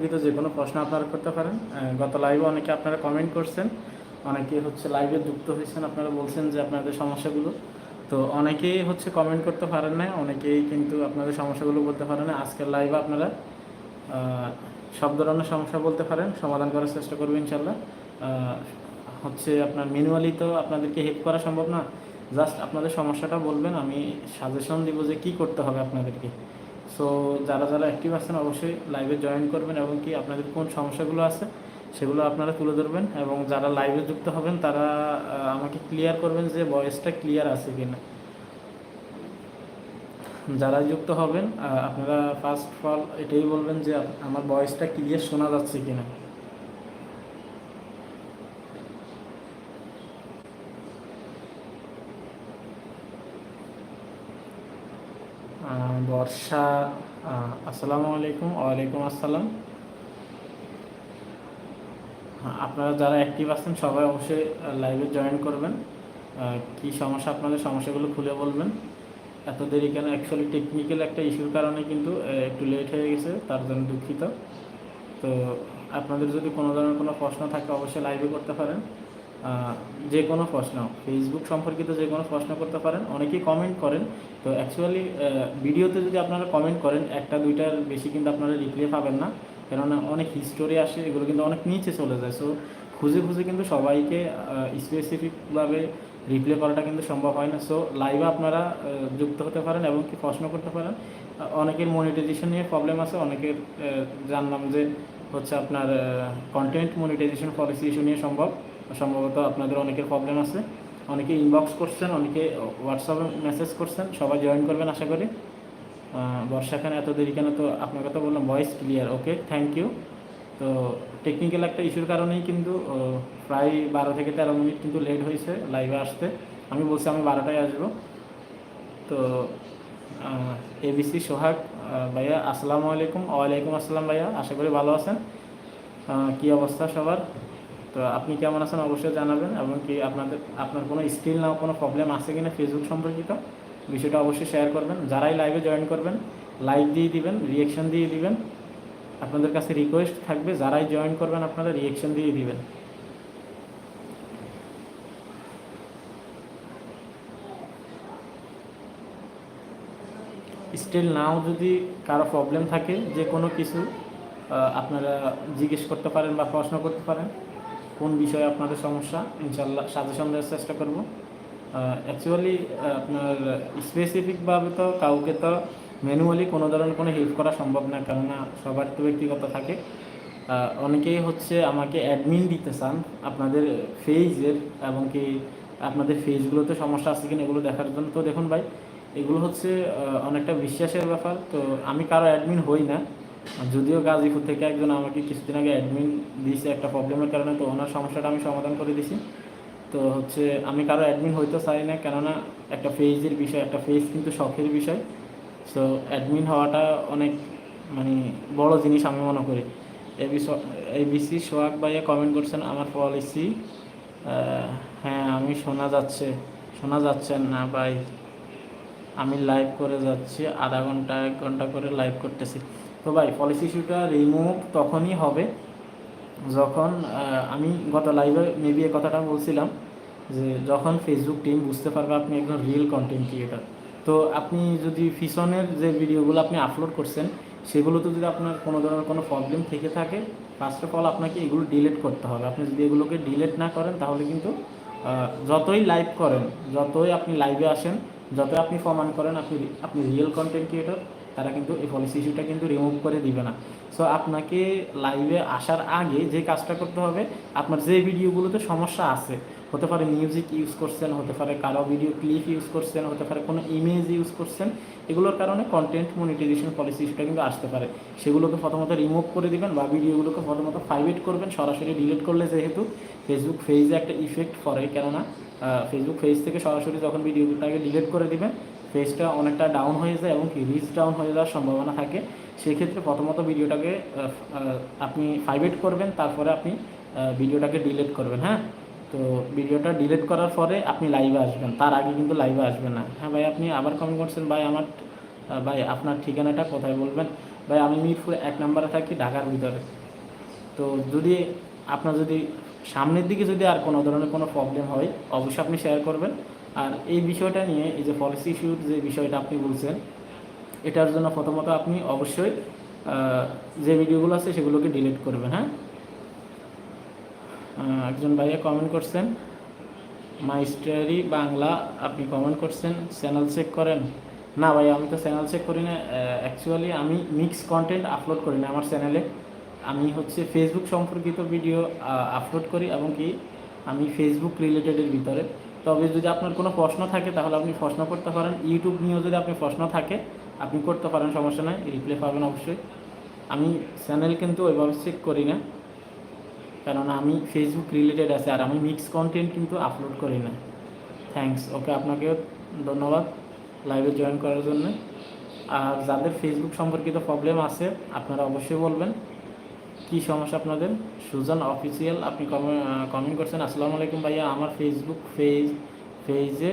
সম্পর্কিত যে কোনো প্রশ্ন আপনারা করতে পারেন। গত লাইভে অনেকে আপনারা কমেন্ট করছেন। অনেকে হচ্ছে লাইভে যুক্ত হয়েছেন। আপনারা বলছেন যে আপনাদের সমস্যাগুলো। তো অনেকেই হচ্ছে কমেন্ট করতে পারেন না অনেকেই কিন্তু আপনাদের সমস্যাগুলো বলতে পারেন না আজকের লাইভে আপনারা সব ধরনের সমস্যা বলতে পারেন। সমাধান করার চেষ্টা করব ইনশাল্লাহ হচ্ছে আপনার ম্যানুয়ালি তো আপনাদেরকে হেল্প করা সম্ভব না। জাস্ট আপনাদের সমস্যাটা বলবেন। আমি সাজেশন দিব যে কী করতে হবে আপনাদেরকে। সো যারা যারা অ্যাক্টিভ আছেন অবশ্যই লাইভে জয়েন করবেন এবং কি আপনাদের কোন সমস্যাগুলো আছে সেগুলো আপনারা তুলে ধরবেন এবং যারা লাইভে যুক্ত হবেন তারা আমাকে ক্লিয়ার করবেন যে ভয়েসটা ক্লিয়ার আছে কি না যারা যুক্ত হবেন আপনারা ফার্স্ট অফ অল এটাই বলবেন যে আমার ভয়েসটা ক্লিয়ার শোনা যাচ্ছে কিনা। আহ, বর্ষা আসসালামু আলাইকুম ওয়ালাইকুম আসসালাম। হ্যাঁ, আপনারা যারা অ্যাক্টিভ আছেন সবাই অবশ্যই লাইভে জয়েন করবেন। কি সমস্যা আপনাদের সমস্যাগুলো খুলে বলবেন। এত দেরি কেন? অ্যাকচুয়ালি টেকনিক্যাল একটা ইস্যুর কারণে কিন্তু একটু লেট হয়ে গেছে তার জন্য দুঃখিত। তো আপনাদের যদি কোনো ধরনের কোনো প্রশ্ন থাকে অবশ্যই লাইভে করতে পারেন। যে কোনো প্রশ্ন ফেসবুক সম্পর্কিত যে কোনো প্রশ্ন করতে পারেন, অনেকেই কমেন্ট করেন। তো অ্যাকচুয়ালি ভিডিওতে যদি আপনারা কমেন্ট করেন, একটা, দুইটার বেশি কিন্তু আপনারা রিপ্লাই পাবেন না। কেননা অনেক হিস্টোরি আসে, এগুলো কিন্তু অনেক নিচে চলে যায়। সো খুঁজে খুঁজে কিন্তু সবাইকে স্পেসিফিকভাবে রিপ্লে করাটা কিন্তু সম্ভব হয় না। সো লাইভে আপনারা যুক্ত হতে পারেন এবং কি প্রশ্ন করতে পারেন। অনেকের মনিটাইজেশন নিয়ে প্রবলেম আছে, অনেকের জানলাম যে হচ্ছে আপনার কন্টেন্ট মনিটাইজেশন পলিসি ইস্যু নিয়ে সম্ভব। সম্ভবত আপনাদের অনেকের প্রবলেম আছে। অনেকে ইনবক্স করছেন অনেকে হোয়াটসঅ্যাপে মেসেজ করছেন সবাই জয়েন করবেন আশা করি। আহ, বর্ষা খান এত দেরি কেন? তো আপনার কথা বললাম voice clear okay thank you তো টেকনিক্যাল একটা ইস্যুর কারণেই কিন্তু প্রায় বারো থেকে তেরো মিনিট কিন্তু লেট হয়েছে লাইভে আসতে। আমি বলছি আমি বারোটায় আসব। তো এবিসি সোহাগ ভাইয়া আসসালামু আলাইকুম। ওয়ালাইকুম আসসালাম ভাইয়া আশা করি ভালো আছেন। কী অবস্থা সবার? তো আপনি কেমন আছেন অবশ্যই জানাবেন এবং কি আপনাদের, আপনার কোনো স্কিল না কোনো প্রবলেম আছে কিনা ফেসবুক সম্পর্কিত বিষয়টা অবশ্যই শেয়ার করবেন। যারাই লাইভে জয়েন করবেন লাইক দিয়ে দিবেন রিয়েকশন দিয়ে দিবেন। আপনাদের কাছে রিকোয়েস্ট থাকবে, যারাই জয়েন করবেন আপনারা রিয়েকশন দিয়ে দিবেন। স্টিল নাও যদি কারও প্রবলেম থাকে, যে কোনো কিছু আপনারা জিজ্ঞেস করতে পারেন বা প্রশ্ন করতে পারেন কোন বিষয়ে আপনাদের সমস্যা ইনশাল্লাহ সাজেশন দেওয়ার চেষ্টা করব। অ্যাকচুয়ালি আপনার স্পেসিফিকভাবে তো কাউকে তো ম্যানুয়ালি কোনো ধরনের কোনো হেল্প করা সম্ভব না, কেননা সবার তো ব্যক্তিগত থাকে। অনেকেই হচ্ছে আমাকে অ্যাডমিন দিতে চান, আপনাদের ফেজের এবং কি আপনাদের ফেজগুলোতে সমস্যা আছে কিনা এগুলো দেখার জন্য। তো দেখুন ভাই, এগুলো হচ্ছে অনেকটা বিশ্বাসের ব্যাপার। তো আমি কারও অ্যাডমিন হই না। যদিও গাজীপুর থেকে একজন আমাকে কিছুদিন আগে অ্যাডমিন দিয়েছে একটা প্রবলেমের কারণে, তো ওনার সমস্যাটা আমি সমাধান করে দিছি। তো হচ্ছে আমি কারও অ্যাডমিন হইতে চাই না, কেননা একটা ফেজের বিষয়, একটা ফেজ কিন্তু শখের বিষয়। সো অ্যাডমিন হওয়াটা অনেক মানে বড় জিনিস আমি মনে করি। এই বিসি সোহাগ ভাইয়া কমেন্ট করছেন, আমার পলিসি হ্যাঁ আমি শোনা যাচ্ছে শোনা যাচ্ছে না ভাই। আমি লাইভ করে যাচ্ছি, আধা ঘণ্টা, এক ঘণ্টা করে লাইভ করতেছি। তো ভাই পলিসি ইস্যুটা রিমুভ তখনই হবে। যখন আমি গত লাইভে মেবি এ কথাটা বলছিলাম যে, যখন ফেসবুক টিম বুঝতে পারবে আপনি একজন রিয়েল কন্টেন্ট ক্রিয়েটার তো আপনি যদি ফিশনের যে ভিডিওগুলো আপনি আপলোড করছেন, সেগুলোতে যদি আপনার কোনো ধরনের কোনো প্রবলেম থেকে থাকে ফার্স্ট অফ অল আপনাকে এগুলো ডিলিট করতে হবে। আপনি যদি এগুলোকে ডিলেট না করেন, তাহলে কিন্তু যতই লাইভ করেন, যতই আপনি লাইভে আসেন, যতই আপনি প্রমাণ করেন আপনি আপনি রিয়েল কন্টেন্ট ক্রিয়েটর তারা কিন্তু এই পলিসি ইস্যুটা কিন্তু রিমুভ করে দিবে না। সো আপনাকে লাইভে আসার আগে যে কাজটা করতে হবে, আপনার যে ভিডিওগুলোতে সমস্যা আছে, হতে পারে মিউজিক ইউজ করছেন, হতে পারে কারও ভিডিও ক্লিপ ইউজ করছেন, হতে পারে কোনো ইমেজ ইউজ করছেন, এগুলোর কারণে কন্টেন্ট মনিটাইজেশন পলিসি ইস্যুটা কিন্তু আসতে পারে। সেগুলোকে প্রথমত রিমুভ করে দিবেন বা ভিডিওগুলোকে প্রথমত প্রাইভেট করবেন, সরাসরি ডিলিট করলে যেহেতু ফেসবুক ফেজে একটা ইফেক্ট পড়ে। কেননা ফেসবুক পেজ থেকে সরাসরি যখন ভিডিওটাকে ডিলিট করে দিবেন পেজটা অনেকটা ডাউন হয়ে যায় এবং কি রিচ ডাউন হয়ে যাওয়ার সম্ভাবনা থাকে। সেক্ষেত্রে প্রথমত ভিডিওটাকে আপনি ফাইভেট করবেন, তারপরে আপনি ভিডিওটাকে ডিলিট করবেন হ্যাঁ? তো ভিডিওটা ডিলিট করার পরে আপনি লাইভে আসবেন। তার আগে কিন্তু লাইভে আসবেন না। হ্যাঁ ভাই, আপনি আবার কমেন্ট করছেন, ভাই, আমার ভাই, আপনার ঠিকানাটা কোথায়? বলবেন, ভাই, আমি মিরপুর এক নম্বরে থাকি, ঢাকার ভিতরে। তো যদি আপনার যদি সামনের দিকে যদি আর কোনো ধরনের কোনো প্রবলেম হয়, অবশ্যই আপনি শেয়ার করবেন। আর এই বিষয়টা নিয়ে এই যে পলিসি ইস্যুর যে বিষয়টা আপনি বলছেন, এটার জন্য প্রথমত আপনি অবশ্যই যে ভিডিওগুলো আছে সেগুলোকে ডিলিট করবেন হ্যাঁ? একজন ভাইয়া কমেন্ট করছেন মাই স্টারি বাংলা, আপনি কমেন্ট করছেন চ্যানেল চেক করেন? না ভাই আমি তো চ্যানেল চেক করি না অ্যাকচুয়ালি আমি মিক্স কন্টেন্ট আপলোড করি না, আমার চ্যানেলে আমি হচ্ছে ফেসবুক সম্পর্কিত ভিডিও আপলোড করি এবং কি, আমি ফেসবুক রিলেটেডের ভিতরে। তবে যদি আপনার কোনো প্রশ্ন থাকে, তাহলে আপনি প্রশ্ন করতে পারেন। ইউটিউব নিয়েও যদি আপনি প্রশ্ন থাকে, আপনি করতে পারেন, সমস্যা নাই রিপ্লাই পাবেন অবশ্যই। আমি চ্যানেল কিন্তু ওইভাবে চেক করি না, কেননা আমি ফেসবুক রিলেটেড আছে, আর আমি মিক্স কন্টেন্ট কিন্তু আপলোড করি না। থ্যাঙ্কস ওকে আপনাকেও ধন্যবাদ লাইভে জয়েন করার জন্য। আর যাদের ফেসবুক সম্পর্কিত প্রবলেম আছে, আপনারা অবশ্যই বলবেন। কি সমস্যা আপনাদের? সুজন অফিসিয়াল আপনি কমেন্ট করছেন। আসসালামু আলাইকুম ভাইয়া, আমার ফেসবুক পেজ পেজে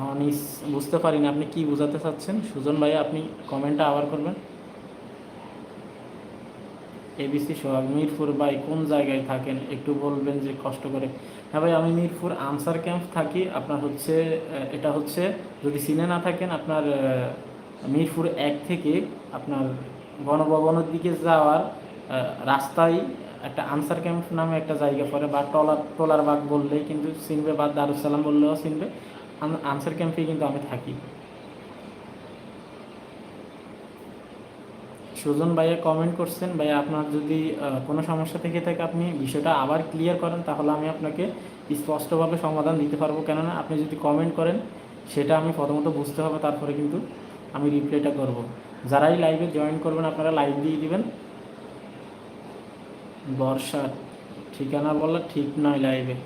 হনিস বুঝতে পারি না আপনি কি বোঝাতে চাচ্ছেন। সুজন ভাইয়া, আপনি কমেন্টটা আবার করবেন। এবিসি সোহাগ, মিরপুর ভাই, কোন জায়গায় থাকেন? একটু বলবেন যে কষ্ট করে। হ্যাঁ ভাই, আমি মিরপুর আনসার ক্যাম্প থাকি। আপনার হচ্ছে এটা হচ্ছে, যদি সিনে না থাকেন, আপনার মিরপুর এক থেকে আপনার গণভবনের দিকে যাওয়ার রাস্তায় একটা আনসার ক্যাম্প নামে একটা জায়গা পড়ে, বা টলার টলার বাগ বললেই কিন্তু চিনবে, বা দারুসালাম বললেও চিনবে। আনসার ক্যাম্পেই কিন্তু আমি থাকি। সুজন ভাইয়া কমেন্ট করছেন, ভাইয়া আপনার যদি কোনো সমস্যা থেকে থাকে আপনি বিষয়টা আবার ক্লিয়ার করেন, তাহলে আমি আপনাকে স্পষ্টভাবে সমাধান দিতে পারব। কেননা আপনি যদি কমেন্ট করেন, সেটা আমি প্রথমত বুঝতে হবে, তারপরে কিন্তু আমি রিপ্লাইটা করব। যারাই লাইভে জয়েন করবেন, আপনারা লাইভ দিয়ে দিবেন। বর্ষা। ঠিকানা বলা ঠিক নয় লাইভে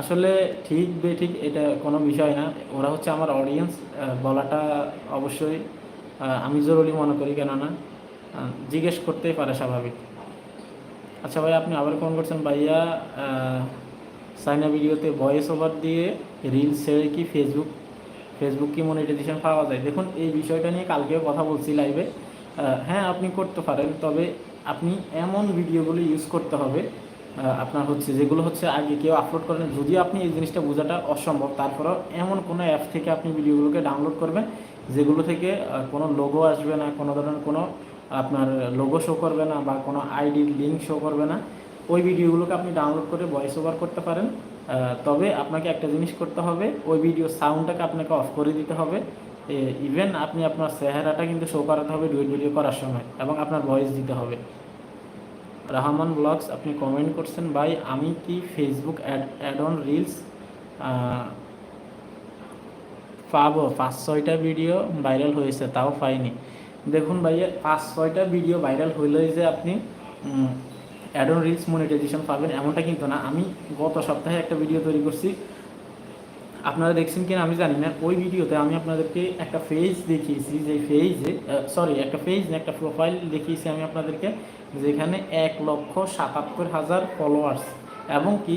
আসলে ঠিক বে ঠিক এটা কোনো বিষয় না। ওরা হচ্ছে আমার অডিয়েন্স বলাটা অবশ্যই আমি জরুরি মনে করি কেননা জিজ্ঞেস করতেই পারে স্বাভাবিক। আচ্ছা ভাই, আপনি আবার ফোন করছেন, ভাইয়া সাইনা ভিডিওতে ভয়েস ওভার দিয়ে রিলস ছেড়ে কি ফেসবুক ফেসবুক কি মনিটাইজেশন পাওয়া যায়? দেখুন, এই বিষয়টা নিয়ে কালকেও কথা বলছি লাইভে হ্যাঁ আপনি করতে পারেন, তবে আপনি এমন ভিডিওগুলো ইউজ করতে হবে আপনার হচ্ছে যেগুলো হচ্ছে আগে কেউ আপলোড করেন, যদিও আপনি এই জিনিসটা বোঝাটা অসম্ভব, তারপরেও এমন কোনো অ্যাপ থেকে আপনি ভিডিওগুলোকে ডাউনলোড করবেন, যেগুলো থেকে কোনো লোগো আসবে না, কোনো ধরনের কোনো আপনার লোগো শো করবে না বা কোনো আইডি লিঙ্ক শো করবে না, ওই ভিডিওগুলোকে আপনি ডাউনলোড করে ভয়েস ওভার করতে পারেন। তবে আপনাকে একটা জিনিস করতে হবে, ওই ভিডিও সাউন্ডটাকে আপনাকে অফ করে দিতে হবে। ইভেন আপনি আপনার চেহারাটা কিন্তু শো করাতে হবে ডুয়েট ভিডিও করার সময় এবং আপনার ভয়েস দিতে হবে। রহমান ব্লগস আপনি কমেন্ট করছেন, ভাই, আমি কি Facebook ad ad on reels পাবো? পাঁচ ছয়টা ভিডিও ভাইরাল হয়েছে, তাও পাইনি। দেখুন ভাইয়া পাঁচ ছয়টা ভিডিও ভাইরাল হইলেই যে আপনি অ্যাড অন রিলস মনিটাইজেশন পাবেন এমনটা কিন্তু না। আমি গত সপ্তাহে একটা ভিডিও তৈরি করছি আপনারা দেখছেন কিনা আমি জানি না। ওই ভিডিওতে আমি আপনাদেরকে একটা ফেজ দেখিয়েছি, যে ফেজে সরি একটা পেজ না, একটা প্রোফাইল দেখিয়েছি আমি আপনাদেরকে, যেখানে এক লক্ষ সাতাত্তর হাজার ফলোয়ার্স এবং কি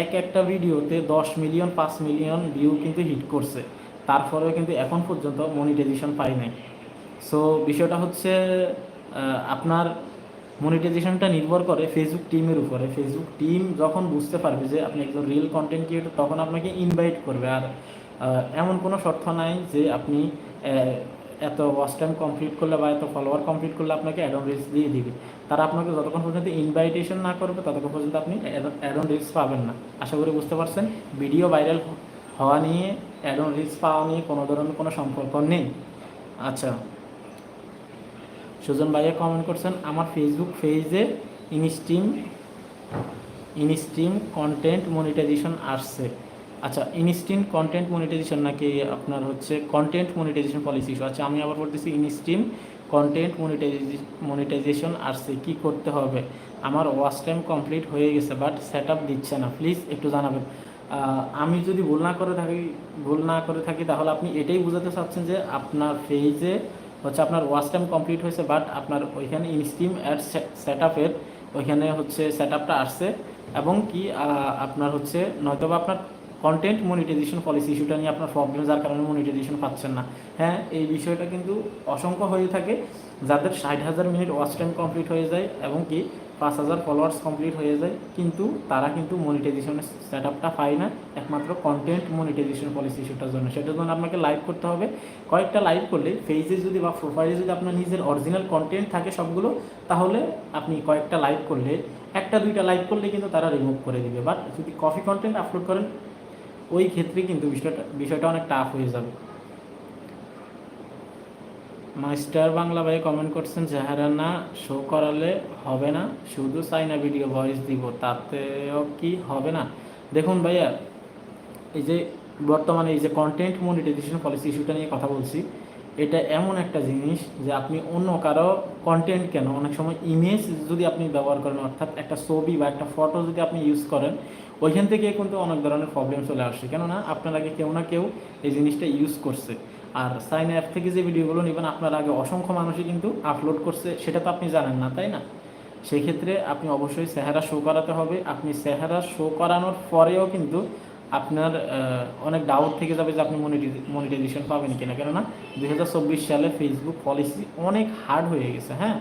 এক একটা ভিডিওতে দশ মিলিয়ন পাঁচ মিলিয়ন ভিউ কিন্তু হিট করছে। তারপরেও কিন্তু এখন পর্যন্ত মনিটাইজেশন পাই নাই। সো বিষয়টা হচ্ছে আপনার মনিটাইজেশনটা নির্ভর করে ফেসবুক টিমের উপরে। ফেসবুক টিম যখন বুঝতে পারবে যে আপনি একজন রিয়েল কন্টেন্ট ক্রিয়েটর তখন আপনাকে ইনভাইট করবে। আর এমন কোনো শর্ত নাই যে আপনি এত ওয়াচ টাইম কমপ্লিট করলে বা এত ফলোয়ার কমপ্লিট করলে আপনাকে অ্যাডন রিলস দিয়ে দিবে। তারা আপনাকে যতক্ষণ পর্যন্ত ইনভাইটেশন না করবে, ততক্ষণ পর্যন্ত আপনি অ্যাডন রিলস পাবেন না। আশা করি বুঝতে পারছেন ভিডিও ভাইরাল হওয়া নিয়ে অ্যাডন রিলস পাওয়া নিয়ে কোনো ধরনের কোনো সম্পর্ক নেই। আচ্ছা। সুজন ভাইয়া কমেন্ট করছেন, আমার ফেসবুক পেজে ইনস্টিম ইনস্টিম কন্টেন্ট মনিটাইজেশন আসছে। আচ্ছা ইনস্টিম কন্টেন্ট মনিটাইজেশন নাকি আপনার হচ্ছে কন্টেন্ট মনিটাইজেশন পলিসি ইস্যু আচ্ছা আমি আবার বলতেছি ইনস্টিম কন্টেন্ট মনিটাইজেশন আসছে, কি করতে হবে? আমার ওয়াচ টাইম কমপ্লিট হয়ে গেছে বাট সেট আপ দিচ্ছে না। প্লিজ একটু জানাবেন। আমি যদি ভুল না করে থাকি, ভুল না করে থাকি, তাহলে আপনি এটাই বোঝাতে চাচ্ছেন যে আপনার পেজে হচ্ছে আপনার ওয়াচ টাইম কমপ্লিট হয়েছে বাট আপনার ওইখানে ইনস্টিম অ্যাড সেট আপের ওইখানে হচ্ছে সেট আপটা আসছে। এবং কি আপনার হচ্ছে নয়তোবা আপনার কন্টেন্ট মনিটাইজেশন পলিসি ইস্যুটা নিয়ে আপনার প্রবলেম যার কারণে মনিটাইজেশন পাচ্ছেন না। হ্যাঁ এই বিষয়টা কিন্তু অসংখ্য হয়ে থাকে। যাদের ষাট হাজার মিনিট ওয়াচ টাইম কমপ্লিট হয়ে যায়, এবং কি পাঁচ হাজার ফলোয়ার্স কমপ্লিট হয়ে যায়, কিন্তু তারা কিন্তু মনিটাইজেশনের সেট আপটা পায় না। একমাত্র কন্টেন্ট মনিটাইজেশন পলিসি ইস্যুটার জন্য। সেটার জন্য আপনাকে লাইভ করতে হবে। কয়েকটা লাইভ করলে ফেজে যদি বা প্রোফাইলে যদি আপনার নিজের অরিজিনাল কন্টেন্ট থাকে সবগুলো, তাহলে আপনি কয়েকটা লাইভ করলে, একটা দুইটা লাইভ করলে কিন্তু তারা রিমুভ করে দিবে। বাট যদি কফি কন্টেন্ট আপলোড করেন, ওই ক্ষেত্রে কিন্তু বিষয়টা বিষয়টা অনেক টাফ হয়ে যাবে। মাস্টার বাংলা ভাই কমেন্ট করছেন চেহারা শো করালে হবে না? শুধু চাইনা ভিডিও ভয়েস দিব, তাতেও কি হবে না? দেখুন ভাইয়া, এই যে বর্তমানে এই যে কন্টেন্ট মনিটাইজেশন পলিসি ইস্যুটা নিয়ে কথা বলছি, এটা এমন একটা জিনিস যে আপনি অন্য কারও কন্টেন্ট কেন? অনেক সময় ইমেজ যদি আপনি ব্যবহার করেন, অর্থাৎ একটা ছবি বা একটা ফটো যদি আপনি ইউজ করেন, ওইখান থেকে কিন্তু অনেক ধরনের প্রবলেম চলে আসছে কেননা আপনার আগে কেউ না কেউ এই জিনিসটা ইউজ করছে। আর সাইন অ্যাপ থেকে যে ভিডিওগুলো নেবেন, আপনার আগে অসংখ্য মানুষই কিন্তু আপলোড করছে, সেটা তো আপনি জানেন না, তাই না? সেই ক্ষেত্রে আপনি অবশ্যই চেহারা শো করাতে হবে। আপনি চেহারা শো করানোর পরেও কিন্তু আপনার অনেক ডাউট থেকে যাবে যে আপনি মনিটাইজেশন পাবেন কিনা। কেননা দু হাজার চব্বিশ সালে ফেসবুক পলিসি অনেক হার্ড হয়ে গেছে হ্যাঁ?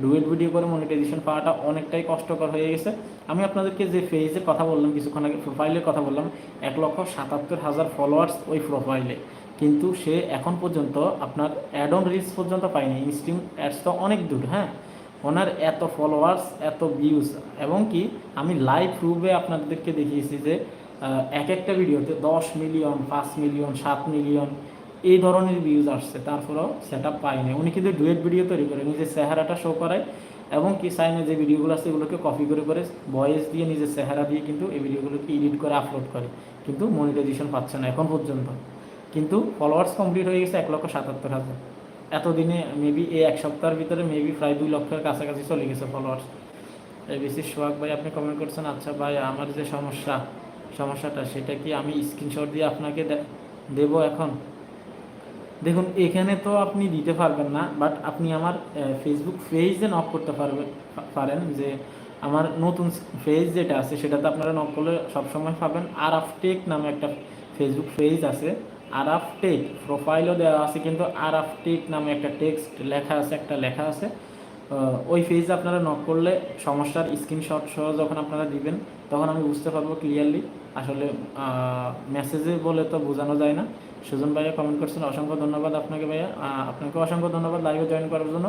ডুয়েট ভিডিও করে মনিটাইজেশন পাওয়াটা অনেকটাই কষ্টকর হয়ে গেছে। আমি আপনাদেরকে যে ফেজের কথা বললাম, কিছুক্ষণ আগে প্রোফাইলের কথা বললাম, এক লক্ষ সাতাত্তর হাজার ফলোয়ার্স ওই প্রোফাইলে কিন্তু সে এখন পর্যন্ত আপনার অ্যাড অন রিচ পর্যন্ত পায়নি। ইনস্টিম অ্যাডস তো অনেক দূর হ্যাঁ? ওনার এত ফলোয়ার্স এত ভিউজ এবং কি আমি লাইভ প্রুভে আপনাদেরকে দেখিয়েছি যে এক একটা ভিডিওতে দশ মিলিয়ন পাঁচ মিলিয়ন সাত মিলিয়ন এই ধরনের ভিউজ আসছে। তারপরেও সেট আপ পাইনি উনি কিন্তু ডুয়েট ভিডিও তৈরি করে, নিজের চেহারাটা শো করায় এবং কি সাইনে যে ভিডিওগুলো আছে এগুলোকে কপি করে করে ভয়েস দিয়ে নিজের চেহারা দিয়ে কিন্তু এই ভিডিওগুলোকে এডিট করে আপলোড করে। কিন্তু মনিটাইজেশন পাচ্ছে না এখন পর্যন্ত। কিন্তু ফলোয়ার্স কমপ্লিট হয়ে গেছে এক লক্ষ সাতাত্তর হাজার। এতদিনে মেবি এই এক সপ্তাহের ভিতরে মেবি প্রায় দুই লক্ষের কাছাকাছি চলে গেছে ফলোয়ার্স এই বেশি সোহাগ ভাই, আপনি কমেন্ট করছেন আচ্ছা ভাই, আমার যে সমস্যা, সমস্যাটা, সেটা কি আমি স্ক্রিনশট দিয়ে আপনাকে দেব এখন? দেখুন, এখানে তো আপনি দিতে পারবেন না বাট আপনি আমার ফেসবুক পেজে নক করতে পারবেন পারেন যে আমার নতুন পেজ যেটা আছে, সেটাতে আপনারা নক করলে সবসময় পাবেন। আর আফ টেক নামে একটা ফেসবুক পেজ আছে। আরাফ টেক প্রোফাইলও দেওয়া আছে, কিন্তু আরাফ টেক নামে একটা টেক্সট লেখা আছে, একটা লেখা আছে। ওই পেজে আপনারা নক করলে সমস্যার স্ক্রিনশট সহ যখন আপনারা দিবেন, তখন আমি বুঝতে পারব ক্লিয়ারলি আসলে মেসেজে বলে তো বোঝানো যায় না। সুজন ভাইয়া কমেন্ট করছেন, অসংখ্য ধন্যবাদ আপনাকে ভাইয়া। আপনাকে অসংখ্য ধন্যবাদ লাইভে জয়েন করার জন্য।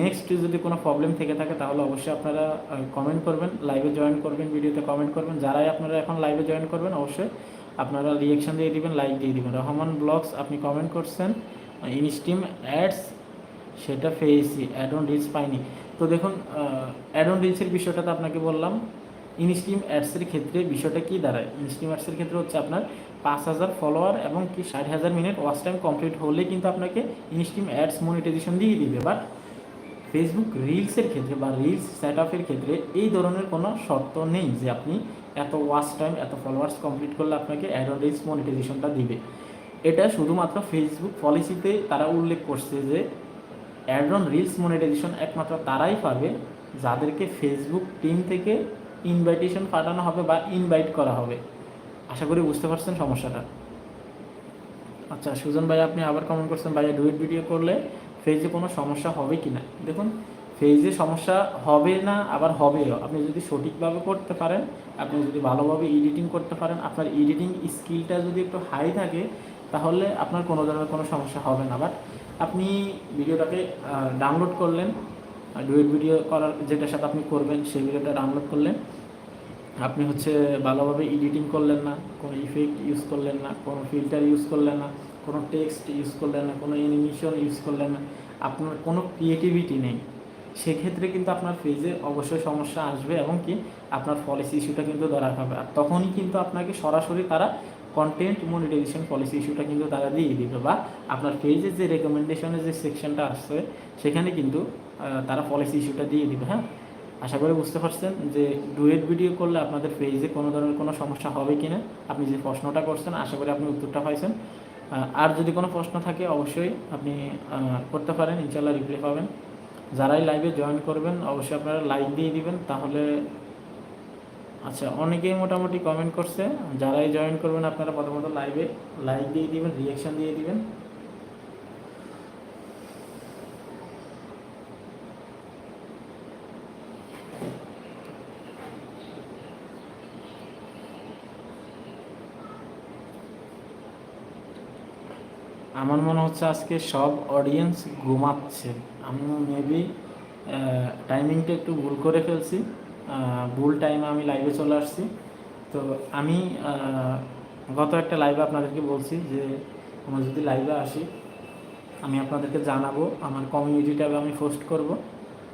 নেক্সট যদি কোনো প্রবলেম থেকে থাকে, তাহলে অবশ্যই আপনারা কমেন্ট করবেন লাইভে জয়েন করবেন ভিডিওতে কমেন্ট করবেন। যারাই আপনারা এখন লাইভে জয়েন করবেন, অবশ্যই আপনারা রিয়েকশন দিয়ে দিবেন লাইক দিয়ে দিবেন। রহমান ব্লগস আপনি কমেন্ট করছেন ইনস্টিম অ্যাডস সেটা পেয়েছি অ্যাড অন রিলস পাইনি। তো দেখুন অ্যাড অন রিলসের বিষয়টা তো আপনাকে বললাম। ইনস্টিম অ্যাডসের ক্ষেত্রে বিষয়টা কী দাঁড়ায়? ইনস্টিম অ্যাডসের ক্ষেত্রে হচ্ছে আপনার পাঁচ হাজার ফলোয়ার এবং কি ষাট হাজার মিনিট ওয়াচ টাইম কমপ্লিট হলে কিন্তু আপনাকে ইনস্টিম অ্যাডস মনিটাইজেশন দিয়ে দিবে। বাট ফেসবুক রিলসের ক্ষেত্রে বা রিলস সেট আপের ক্ষেত্রে এই ধরনের কোনো শর্ত নেই যে আপনি এত ওয়াচ টাইম এত ফলোয়ার্স কমপ্লিট করলে আপনাকে অ্যাড অন রিলস মনিটাইজেশনটা দিবে। এটা শুধুমাত্র ফেসবুক পলিসিতে তারা উল্লেখ করছে যে অ্যাড অন রিলস মনিটাইজেশন একমাত্র তারাই পাবে যাদেরকে ফেসবুক টিম থেকে ইনভাইটেশন পাঠানো হবে বা ইনভাইট করা হবে। আশা করি বুঝতে পারছেন সমস্যাটা। আচ্ছা সুজন ভাই, আপনি আবার কমেন্ট করছেন, ভাইয়া ডুয়েট ভিডিও করলে ফেজে কোনো সমস্যা হবে কি না দেখুন ফেজে সমস্যা হবে না, আবার হবেও। আপনি যদি সঠিকভাবে করতে পারেন, আপনি যদি ভালোভাবে এডিটিং করতে পারেন, আপনার এডিটিং স্কিলটা যদি একটু হাই থাকে, তাহলে আপনার কোনো ধরনের কোনো সমস্যা হবে না। বাট আপনি ভিডিওটাকে ডাউনলোড করলেন ডুয়েট ভিডিও করার যেটার সাথে আপনি করবেন, সেই ভিডিওটা ডাউনলোড করলেন। আপনি হচ্ছে ভালোভাবে এডিটিং করলেন না, কোনো ইফেক্ট ইউজ করলেন না, কোনো ফিল্টার ইউজ করলেন না, কোনো টেক্সট ইউজ করলেন না, কোনো অ্যানিমেশন ইউজ করলেন না। আপনার কোনো ক্রিয়েটিভিটি নেই। সেক্ষেত্রে কিন্তু আপনার ফেজে অবশ্যই সমস্যা আসবে এবং কি আপনার পলিসি ইস্যুটা কিন্তু ধরা হবে আর তখনই কিন্তু আপনাকে সরাসরি তারা কন্টেন্ট মনিটাইজেশন পলিসি ইস্যুটা কিন্তু তারা দিয়ে দিবে বা আপনার পেজের যে রেকমেন্ডেশনের যে সেকশনটা আসছে, সেখানে কিন্তু তারা পলিসি ইস্যুটা দিয়ে দিবে হ্যাঁ? আশা করি বুঝতে পারছেন যে ডুয়েট ভিডিও করলে আপনাদের পেজে কোনো ধরনের কোনো সমস্যা হবে কি না আপনি যে প্রশ্নটা করছেন, আশা করি আপনি উত্তরটা পাইছেন। আর যদি কোনো প্রশ্ন থাকে, অবশ্যই আপনি করতে পারেন ইনশাল্লাহ রিপ্লাই পাবেন। যারাই লাইভে জয়েন করবেন, অবশ্যই আপনারা লাইক দিয়ে দিবেন, তাহলে আচ্ছা অনেকেই মোটামুটি কমেন্ট করছে, যারাই জয়েন করবেন, আপনারা প্রথমত লাইভে লাইক দিয়ে দিবেন রিয়েকশান দিয়ে দিবেন। আমার মনে হচ্ছে আজকে সব অডিয়েন্স ঘুমাচ্ছে। আমি মেবি টাইমিংটা একটু ভুল করে ফেলছি। ভুল টাইমে আমি লাইভে চলে আসছি। তো আমি গত একটা লাইভে আপনাদেরকে বলছি যে, আমরা যদি লাইভে আসি, আমি আপনাদেরকে জানাব, আমার কমিউনিটি ট্যাবে আমি পোস্ট করব।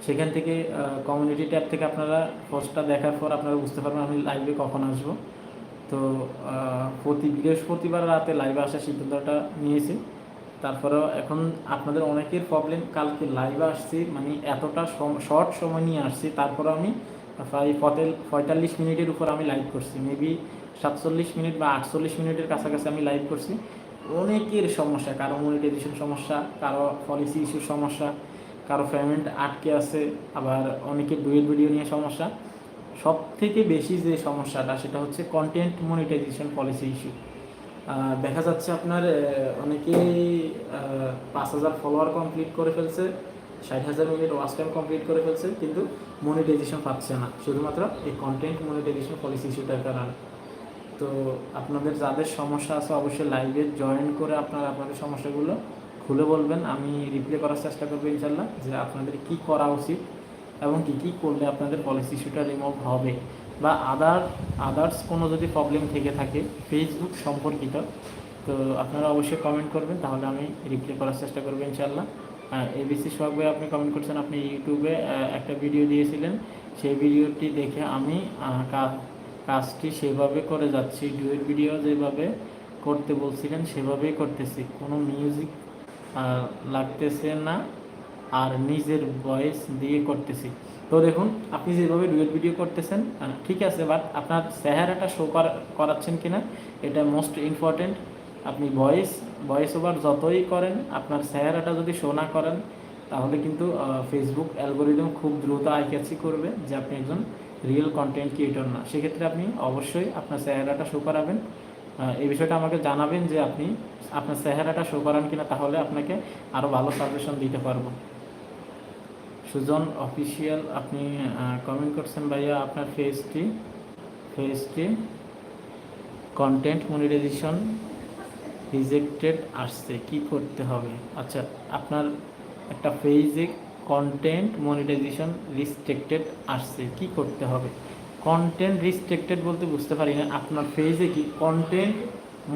সেখান থেকে কমিউনিটি ট্যাব থেকে আপনারা পোস্টটা দেখার পর আপনারা বুঝতে পারবেন আমি লাইভে কখন আসব। তো প্রতি বৃহস্পতিবার রাতে লাইভে আসার সিদ্ধান্তটা নিয়েছি। তারপরেও এখন আপনাদের অনেকের প্রবলেম কালকে লাইভে আসছি মানে এতটা শর্ট সময় নিয়ে আসছি তারপরে আমি প্রায় পঁয়তাল- পঁয়তাল্লিশ মিনিটের উপর আমি লাইভ করছি। মেবি সাতচল্লিশ মিনিট বা আটচল্লিশ মিনিটের কাছাকাছি আমি লাইভ করছি। অনেকের সমস্যা, কারও মনিটাইজেশন সমস্যা, কারও পলিসি ইস্যুর সমস্যা, কারও পেমেন্ট আটকে আছে, আবার অনেকের ডুয়েল ভিডিও নিয়ে সমস্যা। সব থেকে বেশি যে সমস্যাটা সেটা হচ্ছে কন্টেন্ট মনিটাইজেশন পলিসি ইস্যু দেখা যাচ্ছে আপনার অনেকেই পাঁচ হাজার ফলোয়ার কমপ্লিট করে ফেলছে, ষাট হাজার মিনিট ওয়াচ টাইম কমপ্লিট করে ফেলছে, কিন্তু মনিটাইজেশন পাচ্ছে না। শুধুমাত্র এই কন্টেন্ট মনিটাইজেশন পলিসি ইস্যুটার কারণে। তো আপনাদের যাদের সমস্যা আছে অবশ্যই লাইভে জয়েন করে আপনারা আপনাদের সমস্যাগুলো খুলে বলবেন, আমি রিপ্লে করার চেষ্টা করব ইনশাল্লাহ, যে আপনাদের কি করা উচিত। এবং কি কি করলে আপনাদের পলিসি ইস্যুটা রিমুভ হবে? বা আদার আদার্স কোনো যদি প্রবলেম থেকে থাকে ফেসবুক সম্পর্কিত, তো আপনারা অবশ্যই কমেন্ট করবেন, তাহলে আমি রিপ্লে করার চেষ্টা করব ইনশাল্লাহ এবিসি সোহাগ ভাই, আপনি কমেন্ট করছেন, আপনি ইউটিউবে একটা ভিডিও দিয়েছিলেন। সেই ভিডিওটি দেখে আমি কাজটি সেভাবে করে যাচ্ছি ডুয়েট ভিডিও যেভাবে করতে বলছিলেন, সেভাবেই করতেছি। কোনো মিউজিক লাগতেছে না। আর নিজের ভয়েস দিয়ে করতেছি। তো দেখুন, আপনি যেভাবে ডুয়েট ভিডিও করতেছেন ঠিক আছে বাট আপনার চেহারাটা শো করাচ্ছেন কিনা, এটা মোস্ট ইম্পর্টেন্ট আপনি ভয়েস ভয়েস ওভার যতই করেন, আপনার চেহারাটা যদি শো না করেন, তাহলে কিন্তু ফেসবুক অ্যালগোরিদম খুব দ্রুত আই ক্যাচি করবে যে আপনি একজন রিয়েল কন্টেন্ট ক্রিয়েটর না। সেক্ষেত্রে আপনি অবশ্যই আপনার চেহারাটা শো করাবেন। এই বিষয়টা আমাকে জানাবেন যে আপনি আপনার চেহারাটা শো করান কিনা, তাহলে আপনাকে আরও ভালো সাজেশন দিতে পারব। সুজন অফিসিয়াল আপনি কমেন্ট করছেন ভাইয়া আপনার ফেসটি ফেসটি কন্টেন্ট মনিটাইজেশন রিজেক্টেড আসছে, কি করতে হবে? আচ্ছা আপনার একটা ফেজে কন্টেন্ট মনিটাইজেশন রিস্ট্রিক্টেড আসছে, কি করতে হবে? কন্টেন্ট রিস্ট্রিক্টেড বলতে বুঝতে পারি না, আপনার ফেজে কি কন্টেন্ট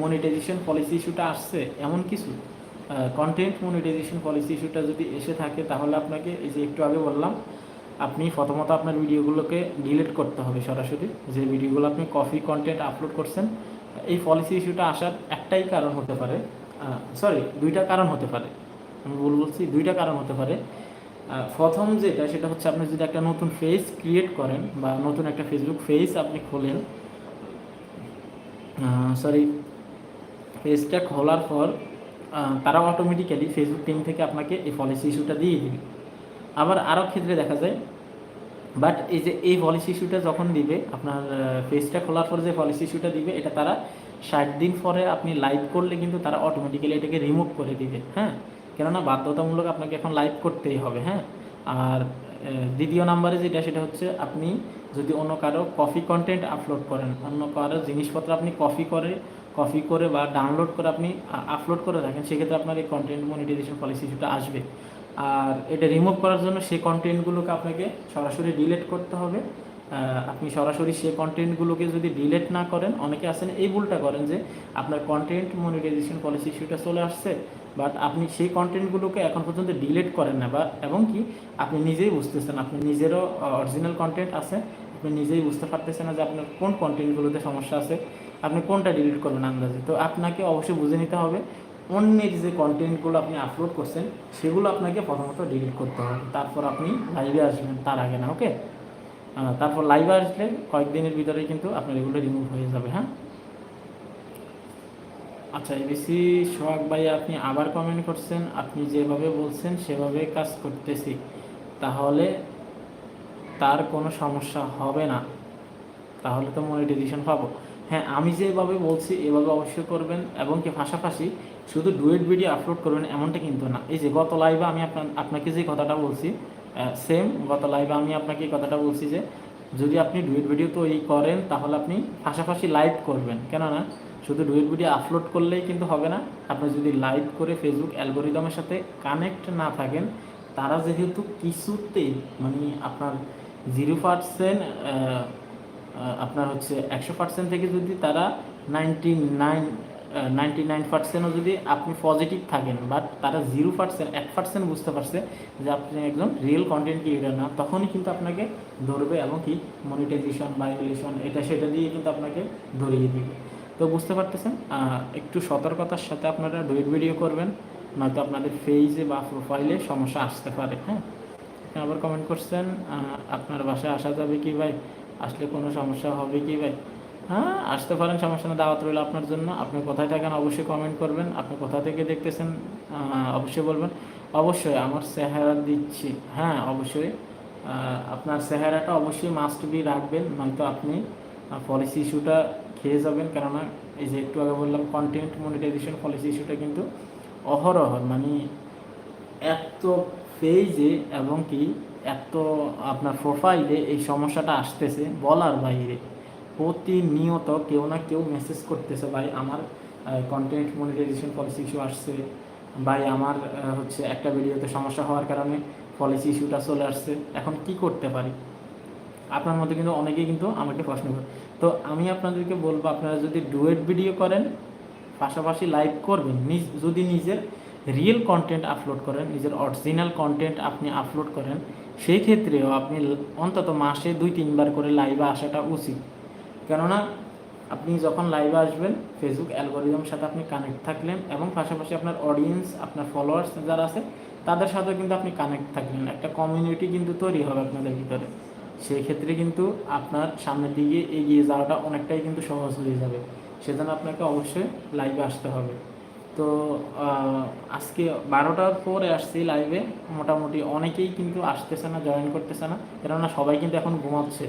মনিটাইজেশন পলিসি ইস্যুটা আসছে, এমন কিছু? কন্টেন্ট মনিটাইজেশন পলিসি ইস্যুটা যদি এসে থাকে, তাহলে আপনাকে এই যে একটু আগে বললাম, আপনি প্রথমত আপনার ভিডিওগুলোকে ডিলিট করতে হবে সরাসরি। যে ভিডিওগুলো আপনি কপি কন্টেন্ট আপলোড করছেন, এই পলিসি ইস্যুটা আসার একটাই কারণ হতে পারে সরি দুইটা কারণ হতে পারে। আমি ভুল বলছি, দুইটা কারণ হতে পারে। প্রথম যেটা, সেটা হচ্ছে আপনি যদি একটা নতুন ফেজ ক্রিয়েট করেন বা নতুন একটা ফেসবুক পেজ আপনি খোলেন সরি পেজটা খোলার পর তারা অটোমেটিক্যালি ফেসবুক টিম থেকে আপনাকে এই পলিসি ইস্যুটা দিয়ে দিবে। আবার আরও ক্ষেত্রে দেখা যায় বাট এই যে এই পলিসি ইস্যুটা যখন দিবে, আপনার পেজটা খোলার পর যে পলিসি ইস্যুটা দিবে, এটা তারা ষাট দিন পরে আপনি লাইভ করলে কিন্তু তারা অটোমেটিক্যালি এটাকে রিমুভ করে দিবে হ্যাঁ? কেননা বাধ্যতামূলক আপনাকে এখন লাইভ করতেই হবে হ্যাঁ? আর দ্বিতীয় নাম্বারে যেটা, সেটা হচ্ছে আপনি যদি অন্য কারও কফি কন্টেন্ট আপলোড করেন, অন্য কারও জিনিসপত্র আপনি কপি করে কপি করে বা ডাউনলোড করে আপনি আপলোড করে রাখেন, সেক্ষেত্রে আপনার এই কন্টেন্ট মনিটাইজেশন পলিসি ইস্যুটা আসবে। আর এটা রিমুভ করার জন্য সেই কন্টেন্টগুলোকে আপনাকে সরাসরি ডিলেট করতে হবে। আপনি সরাসরি সেই কন্টেন্টগুলোকে যদি ডিলেট না করেন, অনেকে আছেন, এই ভুলটা করেন যে আপনার কন্টেন্ট মনিটাইজেশন পলিসি ইস্যুটা চলে আসছে বাট আপনি সেই কন্টেন্টগুলোকে এখন পর্যন্ত ডিলেট করেন না, বা, এবং কি, আপনি নিজেই বুঝতেছেন, আপনি নিজেরও অরিজিনাল কন্টেন্ট আছে আপনি নিজেই বুঝতে পারতেছেন না যে আপনার কোন কন্টেন্টগুলোতে সমস্যা আছে। আপনি কোনটা ডিলিট করবেন আন্দাজে? তো আপনাকে অবশ্যই বুঝে নিতে হবে, অন্যের যে কন্টেন্টগুলো আপনি আপলোড করছেন, সেগুলো আপনাকে প্রথমত ডিলিট করতে হবে। তারপর আপনি লাইভে আসবেন তার আগে না ওকে তারপর লাইভে আসলে কয়েকদিনের ভিতরে কিন্তু আপনার এগুলো রিমুভ হয়ে যাবে হ্যাঁ? আচ্ছা এবিসি সোহাগ ভাই, আপনি আবার কমেন্ট করছেন, আপনি যেভাবে বলছেন সেভাবে কাজ করতেছি। তাহলে তার কোনো সমস্যা হবে না। তাহলে তো মনিটাইজেশন পাবো। হ্যাঁ আমি যেভাবে বলছি, এভাবে অবশ্যই করবেন এবং কি পাশাপাশি শুধু ডুয়েট ভিডিও আপলোড করবেন এমনটা কিন্তু না। এই যে গত লাইভে আমি আপনাকে যে কথাটা বলছি সেম গত লাইভে আমি আপনাকে এই কথাটা বলছি যে, যদি আপনি ডুয়েট ভিডিও তৈরি করেন, তাহলে আপনি পাশাপাশি লাইভ করবেন। কেননা, শুধু ডুয়েট ভিডিও আপলোড করলেই কিন্তু হবে না। আপনি যদি লাইভ করে ফেসবুক অ্যালগোরিদমের সাথে কানেক্ট না থাকেন, তারা যেহেতু কিছুতেই মানে আপনার জিরো পার্সেন্ট আপনার হচ্ছে একশো পার্সেন্ট থেকে যদি তারা নাইনটি নাইন নাইনটি নাইন পার্সেন্টও যদি আপনি পজিটিভ থাকেন, বাট তারা জিরো পার্সেন্ট, এক পার্সেন্ট বুঝতে পারছে যে আপনি একজন রিয়েল কন্টেন্ট ক্রিয়েটার না, তখনই কিন্তু আপনাকে ধরবে এবং কি মনিটাইজেশন ভাইলেশন এটা সেটা দিয়ে কিন্তু আপনাকে ধরিয়ে দিবে। তো বুঝতে পারতেছেন? একটু সতর্কতার সাথে আপনারা ডুয়েট ভিডিও করবেন, নয়তো আপনাদের ফেজে বা প্রোফাইলে সমস্যা আসতে পারে হ্যাঁ? আবার কমেন্ট করছেন আপনার বাসায় আসা যাবে কি ভাই? আসলে কোনো সমস্যা হবে কি ভাই? হ্যাঁ আসতে পারেন, সমস্যা না দাওয়াত রইল আপনার জন্য। আপনি কোথায় থাকেন অবশ্যই কমেন্ট করবেন। আপনি কোথা থেকে দেখতেছেন অবশ্যই বলবেন। অবশ্যই আমার চেহারা দিচ্ছি। হ্যাঁ অবশ্যই। আপনার চেহারাটা অবশ্যই মাস্ট বি রাখবেন, নয়তো আপনি পলিসি ইস্যুটা খেয়ে যাবেন। কেননা, এই যে একটু আগে বললাম কন্টেন্ট মনিটাইজেশন পলিসি ইস্যুটা কিন্তু অহরহ। মানে এত পেজে এবং কি এত আপনার প্রোফাইলে এই সমস্যাটা আসতেছে বলার বাইরে। প্রতিনিয়ত কেউ না কেউ মেসেজ করতেছে, ভাই, আমার কন্টেন্ট মনিটাইজেশন পলিসি ইস্যু আসছে। ভাই, আমার হচ্ছে একটা ভিডিওতে সমস্যা হওয়ার কারণে পলিসি ইস্যুটা চলে আসছে। এখন কি করতে পারি? আপনার মধ্যে কিন্তু অনেকেই কিন্তু আমাকে প্রশ্ন করে। তো আমি আপনাদেরকে বলব, আপনারা যদি ডুয়েট ভিডিও করেন, পাশাপাশি লাইভ করবেন যদি নিজের রিয়েল কন্টেন্ট আপলোড করেন, নিজের অরিজিনাল কন্টেন্ট আপনি আপলোড করেন, সেই ক্ষেত্রেও আপনি অন্তত মাসে দুই, তিনবার করে লাইভে আসাটা উচিত। কেননা আপনি যখন লাইভে আসবেন ফেসবুক অ্যালগোরিদমের সাথে আপনি কানেক্ট থাকলেন এবং পাশাপাশি আপনার অডিয়েন্স আপনার ফলোয়ার্স যারা আছে, তাদের সাথেও কিন্তু আপনি কানেক্ট থাকলেন। একটা কমিউনিটি কিন্তু তৈরি হবে আপনাদের ভিতরে। সেই ক্ষেত্রে কিন্তু আপনার সামনের দিকে এগিয়ে যাওয়াটা অনেকটাই কিন্তু সহজ হয়ে যাবে। সেজন্য আপনাকে অবশ্যই লাইভে আসতে হবে। তো আজকে বারোটার পরে আসছি লাইভে মোটামুটি অনেকেই কিন্তু আসতেছে না জয়েন করতেছে না। কেননা সবাই কিন্তু এখন ঘুমাচ্ছে।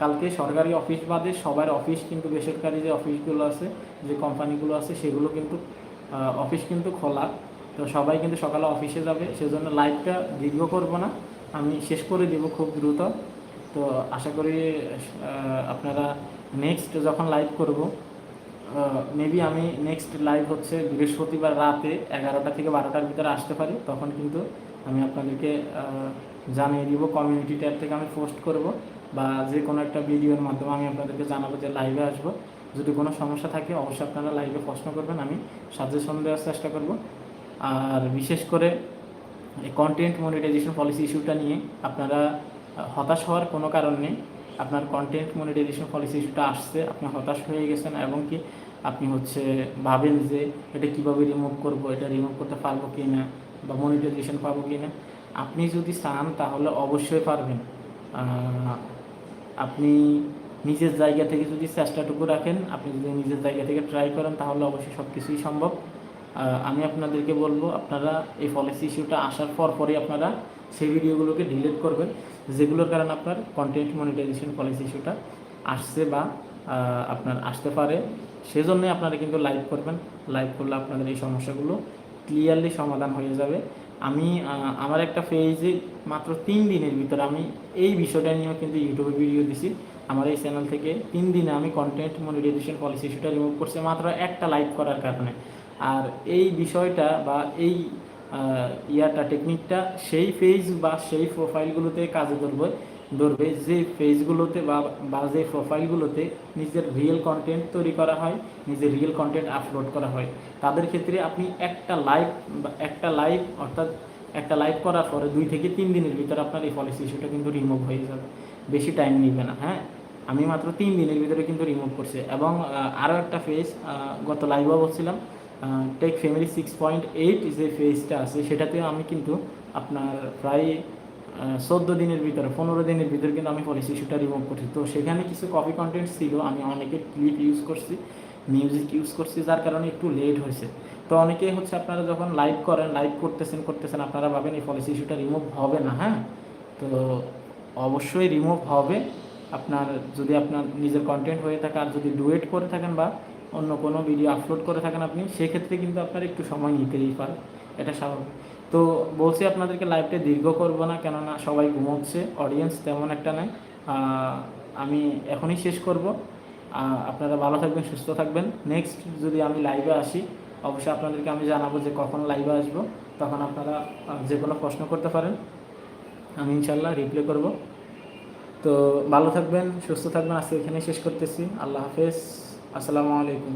কালকে সরকারি অফিস বাদে সবার অফিস কিন্তু বেসরকারি যে অফিসগুলো আছে, যে কোম্পানিগুলো আছে, সেগুলো কিন্তু অফিস কিন্তু খোলা। তো সবাই কিন্তু সকালে অফিসে যাবে। সেজন্য লাইভটা দীর্ঘ করব না। আমি শেষ করে দেব খুব দ্রুত। তো আশা করি আপনারা নেক্সট যখন লাইভ করব মেবি আমি নেক্সট লাইভ হচ্ছে বৃহস্পতিবার রাতে এগারোটা থেকে বারোটার ভিতরে আসতে পারি, তখন কিন্তু আমি আপনাদেরকে জানিয়ে দিব কমিউনিটি ট্যাব থেকে আমি পোস্ট করব বা যে কোনো একটা ভিডিওর মাধ্যমে আমি আপনাদেরকে জানাব যে লাইভে আসব। যদি কোনো সমস্যা থাকে, অবশ্যই আপনারা লাইভে প্রশ্ন করবেন, আমি সাজেশন দেওয়ার চেষ্টা করব। আর বিশেষ করে কন্টেন্ট মনিটাইজেশন পলিসি ইস্যুটা নিয়ে আপনারা হতাশ হওয়ার কোনো কারণ নেই। আপনার কন্টেন্ট মনিটাইজেশন পলিসি ইস্যুটা আসছে, আপনি হতাশ হয়ে গেছেন এবং কি আপনি হচ্ছে ভাবেন যে এটা কীভাবে রিমুভ করব, এটা রিমুভ করতে পারব কি না বা মনিটাইজেশন পাবো কি না আপনি যদি চান তাহলে অবশ্যই পারবেন। আপনি নিজের জায়গা থেকে যদি চেষ্টাটুকু রাখেন, আপনি যদি নিজের জায়গা থেকে ট্রাই করেন তাহলে অবশ্যই সব কিছুই সম্ভব আমি আপনাদেরকে বলব, আপনারা এই পলিসি ইস্যুটা আসার পর পরই আপনারা সেই ভিডিওগুলোকে ডিলিট করবেন। যেগুলোর কারণে আপনার কন্টেন্ট মনিটাইজেশন পলিসি ইস্যুটা আসছে বা আপনার আসতে পারে। সেজন্যই আপনারা কিন্তু লাইভ করবেন। লাইভ করলে আপনাদের এই সমস্যাগুলো ক্লিয়ারলি সমাধান হয়ে যাবে। আমি আমার একটা পেজে মাত্র তিন দিনের ভিতরে আমি এই বিষয়টা নিয়েও কিন্তু ইউটিউবে ভিডিও দিছি। আমার এই চ্যানেল থেকে তিন দিনে আমি কন্টেন্ট মনিটাইজেশন পলিসি ইস্যুটা রিমুভ করছি মাত্র একটা লাইভ করার কারণে। আর এই বিষয়টা বা এই ইয়াটা টেকনিকটা সেই পেজ বা সেই প্রোফাইলগুলোতে কাজে ধরবে ধরবে। যে পেজগুলোতে বা যে প্রোফাইলগুলোতে নিজের রিয়েল কন্টেন্ট তৈরি করা হয়, নিজের রিয়েল কন্টেন্ট আপলোড করা হয়, তাদের ক্ষেত্রে আপনি একটা লাইভ একটা লাইভ অর্থাৎ একটা লাইভ করার পরে দুই থেকে তিন দিনের ভিতরে আপনার এই পলিসি ইস্যুটা কিন্তু রিমুভ হয়ে যাবে। বেশি টাইম নেবে না হ্যাঁ? আমি মাত্র তিন দিনের ভিতরে কিন্তু রিমুভ করছি। এবং আরও একটা ফেজ গত লাইভও বলছিলাম tech family six point eight যে ফেজটা আছে। সেটাতে আমি কিন্তু আপনার প্রায় চোদ্দ দিনের ভিতরে, পনেরো দিনের ভিতরে কিন্তু আমি পলিসি ইস্যুটা রিমুভ করছি। তো সেখানে কিছু কপি কন্টেন্ট ছিল, আমি অনেকে ক্লিপ ইউজ করছি মিউজিক ইউজ করছি, যার কারণে একটু লেট হয়েছে। তো অনেকেই হচ্ছে আপনারা যখন লাইভ করেন লাইভ করতেছেন করতেছেন, আপনারা ভাবেন এই পলিসি ইস্যুটা রিমুভ হবে না হ্যাঁ? তো অবশ্যই রিমুভ হবে। আপনার যদি আপনার নিজের কন্টেন্ট হয়ে থাকে, আর যদি ডুয়েট করে থাকেন বা অন্য কোনো ভিডিও আপলোড করে থাকেন আপনি, সেক্ষেত্রে কিন্তু আপনার একটু সময় নিতেই পারে। এটা স্বাভাবিক। তো বলছি আপনাদেরকে লাইভটা দীর্ঘ করব না, কেননা সবাই ঘুমোচ্ছে অডিয়েন্স তেমন একটা নেই। আমি এখনই শেষ করব। আপনারা ভালো থাকবেন, সুস্থ থাকবেন। নেক্সট যদি আমি লাইভে আসি, অবশ্যই আপনাদেরকে আমি জানাব যে কখন লাইভে আসব। তখন আপনারা যে কোনো প্রশ্ন করতে পারেন। আমি ইনশাল্লাহ রিপ্লাই করব। তো ভালো থাকবেন, সুস্থ থাকবেন। আজকে এখানেই শেষ করতেছি। আল্লাহ হাফেজ। আসসালামু আলাইকুম।